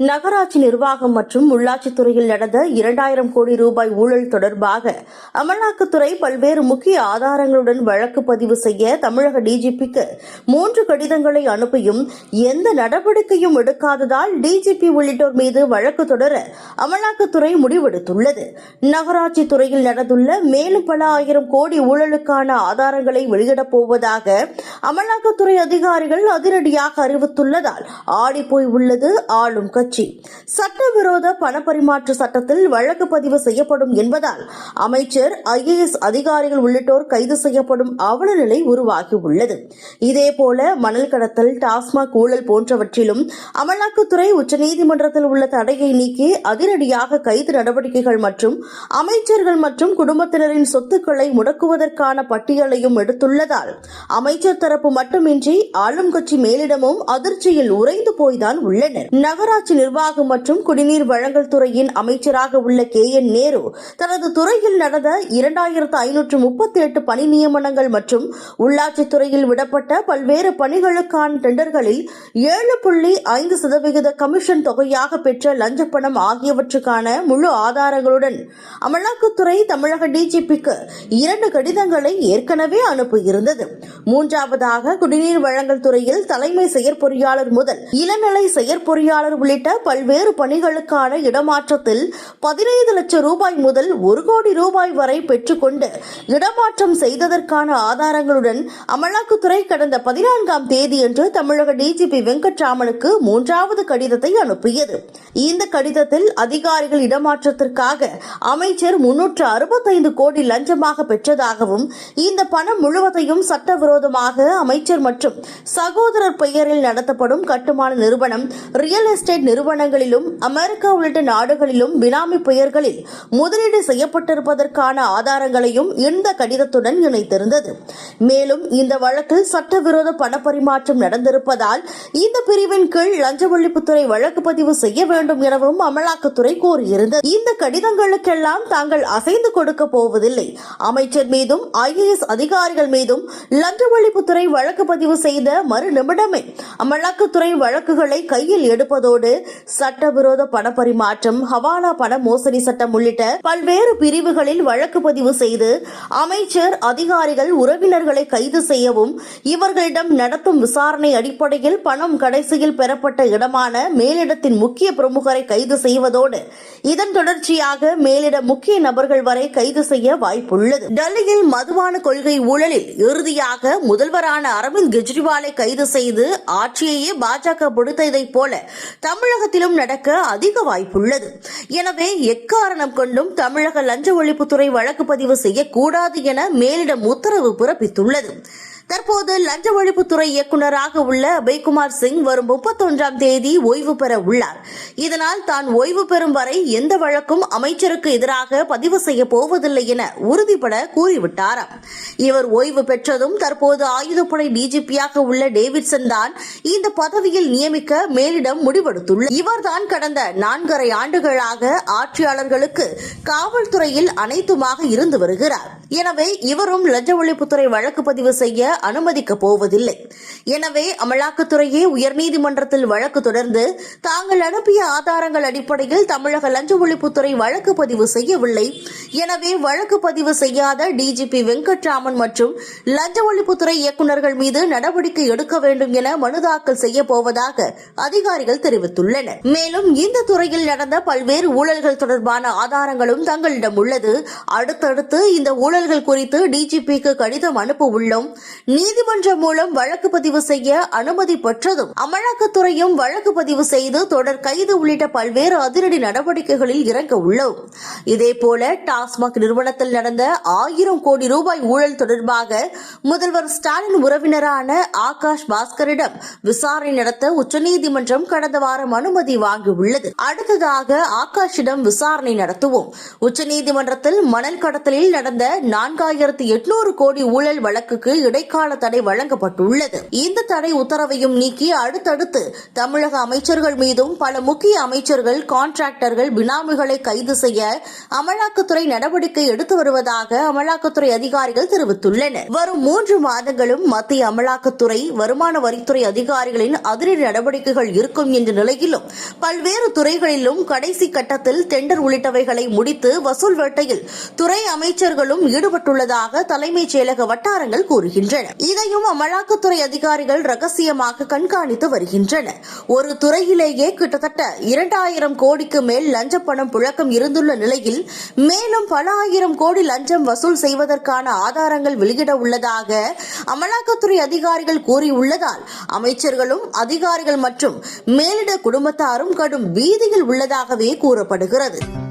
நகராட்சி நிர்வாகம் மற்றும் உள்ளாட்சித்துறையில் நடந்த இரண்டாயிரம் கோடி ரூபாய் ஊழல் தொடர்பாக அமலாக்கத்துறை பல்வேறு முக்கிய ஆதாரங்களுடன் வழக்கு பதிவு செய்ய தமிழக டிஜிபிக்கு மூன்று கடிதங்களை அனுப்பியும் எந்த நடவடிக்கையும் எடுக்காததால் டிஜிபி உள்ளிட்டோர் மீது வழக்கு தொடர அமலாக்கத்துறை முடிவெடுத்துள்ளது. நகராட்சி துறையில் நடந்துள்ள மேலும் பல ஆயிரம் கோடி ஊழலுக்கான ஆதாரங்களை வெளியிடப் போவதாக அமலாக்கத்துறை அதிகாரிகள் அதிரடியாக அறிவித்துள்ளதால் ஆடிப்போய் உள்ளது. ஆளும் கட்சி சட்டவிரோத பணப்பரிமாற்ற சட்டத்தில் வழக்கு பதிவு செய்யப்படும் என்பதால் அமைச்சர் ஐஏஎஸ் அதிகாரிகள் உள்ளிட்டோர் கைது செய்யப்படும் அவல நிலை உருவாகியுள்ளது. இதேபோல மணல் கடத்தல் டாஸ்மாக் ஊழல் போன்றவற்றிலும் அமலாக்கத்துறை உச்சநீதிமன்றத்தில் உள்ள தடையை நீக்கி அதிரடியாக கைது நடவடிக்கைகள் மற்றும் அமைச்சர்கள் மற்றும் குடும்பத்தினரின் சொத்துக்களை முடக்குவதற்கான பட்டியலையும் எடுத்துள்ளதால் அமைச்சர் தரப்பு மட்டுமின்றி ஆளும் கட்சி மேலிடமும் அதிர்ச்சியில் உறைந்து போய்தான் உள்ளனர். நகராட்சி நிர்வாகம் மற்றும் குடிநீர் வழங்கல் துறையின் அமைச்சராக உள்ள கே. என். நேரு தனது துறையில் நடந்த இரண்டாயிரத்து ஐநூற்று முப்பத்தி எட்டு பணி நியமனங்கள் மற்றும் உள்ளாட்சித் துறையில் விடப்பட்ட பல்வேறு பணிகளுக்கான டெண்டர்களில் ஏழு புள்ளி ஐந்து சதவிகித கமிஷன் தொகையாக பெற்ற லஞ்ச பணம் ஆகியவற்றுக்கான முழு ஆதாரங்களுடன் அமலாக்கத்துறை தமிழக டிஜிபிக்கு இரண்டு கடிதங்களை ஏற்கனவே அனுப்பியிருந்தது. மூன்றாவதாக குடிநீர் வழங்கல் துறையில் தலைமை செயற்பொறியாளர் முதல் இளநிலை செயற்பொறியாளர் உள்ளிட்ட பல்வேறு பணிகளுக்கான இடமாற்றத்தில் பதினைந்து லட்சம் ரூபாய் முதல் ஒரு கோடி ரூபாய் வரை பெற்றுக்கொண்டு இடமாற்றம் செய்ததற்கான ஆதாரங்களுடன் அமலாக்கத்துறை கடந்த பதினான்காம் தேதியன்று தமிழக டிஜிபி வெங்கட்ராமனுக்கு மூன்றாவது கடிதத்தை அனுப்பியது. இந்த கடிதத்தில் அதிகாரிகள் இடமாற்றத்திற்காக அமைச்சர் முன்னூற்று அறுபத்தைந்து கோடி லஞ்சமாக பெற்றதாகவும் இந்த பணம் முழுவதையும் சட்டவிரோதமாக அமைச்சர் மற்றும் சகோதரர் பெயரில் நடத்தப்படும் கட்டுமான நிறுவனம் ரியல் எஸ்டேட் நிறுவனங்களிலும் அமெரிக்கா உள்ளிட்ட நாடுகளிலும் பினாமி பெயர்களில் முதலீடு செய்யப்பட்டிருப்பதற்கான ஆதாரங்களையும் இந்த கடிதத்துடன் இணைத்திருந்தது. மேலும் இந்த வழக்கில் சட்டவிரோத பணப்பரிமாற்றம் நடந்திருப்பதால் இந்த பிரிவின் கீழ் லஞ்ச ஒழிப்புத்துறை வழக்கு பதிவு செய்ய வேண்டும் எனவும் அமலாக்கத்துறை கோரியிருந்தது. இந்த கடிதங்களுக்கெல்லாம் தாங்கள் அசைந்து கொடுக்க போவதில்லை. அமைச்சர் மீதும் ஐஏஎஸ் அதிகாரிகள் மீதும் லஞ்ச ஒழிப்புத்துறை வழக்கு பதிவு செய்த மறு நிமிடமே அமலாக்கத்துறை வழக்குகளை கையில் எடுப்பதோடு சட்டவிரோத பணப்பரிமாற்றம் ஹவாலா பண மோசடி சட்டம் உள்ளிட்ட பல்வேறு பிரிவுகளில் வழக்கு பதிவு செய்து அமைச்சர் அதிகாரிகள் உறவினர்களை கைது செய்யவும் இவர்களிடம் நடத்தும் விசாரணை அடிப்படையில் பணம் கடைசியில் பெறப்பட்ட இடமான மேலிடத்தின் முக்கிய பிரமுகரை கைது செய்வதோடு இதன் தொடர்ச்சியாக மேலிட முக்கிய நபர்கள் வரை கைது செய்ய வாய்ப்புள்ளது. டெல்லியில் மதுபான கொள்கை ஊழலில் இறுதியாக முதல்வரான அரவிந்த் கெஜ்ரிவாலை கைது செய்து ஆட்சியையே பாஜக பிடித்ததைப் போல தமிழக தமிழகத்திலும் நடக்க அதிக வாய்ப்புள்ளது. எனவே எக்காரணம் கொண்டும் தமிழக லஞ்ச ஒழிப்புத்துறை வழக்கு பதிவு செய்யக்கூடாது என மேலிடம் உத்தரவு பிறப்பித்துள்ளது. தற்போது லஞ்ச ஒழிப்புத்துறை இயக்குநராக உள்ள அபய்குமார் சிங் வரும் முப்பத்தொன்றாம் தேதி ஓய்வு பெற உள்ளார். இதனால் தான் ஓய்வு பெறும் வரை எந்த வழக்கும் அமைச்சருக்கு எதிராக பதிவு செய்ய போவதில்லை என உறுதிபட கூறிவிட்டாராம். இவர் ஓய்வு பெற்றதும் தற்போது ஆயுதப்படை டிஜிபியாக உள்ள டேவிட்சன் தான் இந்த பதவியில் நியமிக்க மேலிடம் முடிவெடுத்துள்ளார். இவர்தான் கடந்த நான்கரை ஆண்டுகளாக ஆட்சியாளர்களுக்கு காவல்துறையில் அனைத்துமாக இருந்து வருகிறார். எனவே இவரும் லஞ்ச ஒழிப்புத்துறை வழக்கு பதிவு செய்ய அனுமதிக்க போவதில்லை. எனவே அமலாக்கத்துறையே உயர்நீதிமன்றத்தில் வழக்கு தொடர்ந்து தாங்கள் அனுப்பிய ஆதாரங்கள் அடிப்படையில் தமிழக லஞ்ச ஒழிப்புத்துறை வழக்கு பதிவு செய்யவில்லை. எனவே வழக்கு பதிவு செய்யாத டிஜிபி வெங்கட்ராமன் மற்றும் லஞ்ச ஒழிப்புத்துறை இயக்குநர்கள் மீது நடவடிக்கை எடுக்க வேண்டும் என மனு தாக்கல் செய்ய போவதாக அதிகாரிகள் தெரிவித்துள்ளனர். மேலும் இந்த துறையில் நடந்த பல்வேறு ஊழல்கள் தொடர்பான ஆதாரங்களும் தங்களிடம் உள்ளது. அடுத்தடுத்து இந்த ஊழல்கள் குறித்து டிஜிபிக்கு கடிதம் அனுப்ப உள்ளோம். நீதிமன்றம் மூலம் வழக்கு பதிவு செய்ய அனுமதி பெற்றதும் அமலாக்கத்துறையும் வழக்கு பதிவு செய்து தொடர் கைது உள்ளிட்ட பல்வேறு அதிரடி நடவடிக்கைகளில் இறங்க உள்ளோம். இதேபோல டாஸ்மாக் நிறுவனத்தில் நடந்த ஆயிரம் கோடி ரூபாய் ஊழல் தொடர்பாக முதல்வர் ஸ்டாலின் உறவினரான ஆகாஷ் பாஸ்கரிடம் விசாரணை நடத்த உச்சநீதிமன்றம் கடந்த வாரம் அனுமதி வாங்கியுள்ளது. அடுத்ததாக ஆகாஷிடம் விசாரணை நடத்துவோம். உச்சநீதிமன்றத்தில் மணல் கடத்தலில் நடந்த நான்காயிரத்து எட்நூறு கோடி ஊழல் வழக்குக்கு இடைக்கால இடைக்கால தடை வழங்கப்பட்டுள்ளது. இந்த தடை உத்தரவையும் நீக்கி அடுத்தடுத்து தமிழக அமைச்சர்கள் மீதும் பல முக்கிய அமைச்சர்கள் கான்ட்ராக்டர்கள் பினாமிகளை கைது செய்ய அமலாக்கத்துறை நடவடிக்கை எடுத்து வருவதாக அமலாக்கத்துறை அதிகாரிகள் தெரிவித்துள்ளனர். வரும் மூன்று மாதங்களும் மத்திய அமலாக்கத்துறை வருமான வரித்துறை அதிகாரிகளின் அதிரடி நடவடிக்கைகள் இருக்கும் என்ற நிலையிலும் பல்வேறு துறைகளிலும் கடைசி கட்டத்தில் டெண்டர் உள்ளிட்டவைகளை முடித்து வசூல் வேட்டையில் துறை அமைச்சர்களும் ஈடுபட்டுள்ளதாக தலைமைச் செயலக வட்டாரங்கள் கூறுகின்றன. இதையும் அமலாக்கத்துறை அதிகாரிகள் ரகசியமாக கண்காணித்து வருகின்றனர். ஒரு துறையிலேயே கிட்டத்தட்ட இரண்டாயிரம் கோடிக்கு மேல் லஞ்ச பணம் புழக்கம் இருந்துள்ள நிலையில் மேலும் பல ஆயிரம் கோடி லஞ்சம் வசூல் செய்வதற்கான ஆதாரங்கள் வெளியிட உள்ளதாக அமலாக்கத்துறை அதிகாரிகள் கூறியுள்ளதால் அமைச்சர்களும் அதிகாரிகள் மற்றும் மேலிட குடும்பத்தாரும் கடும் பீதியில் உள்ளதாகவே கூறப்படுகிறது.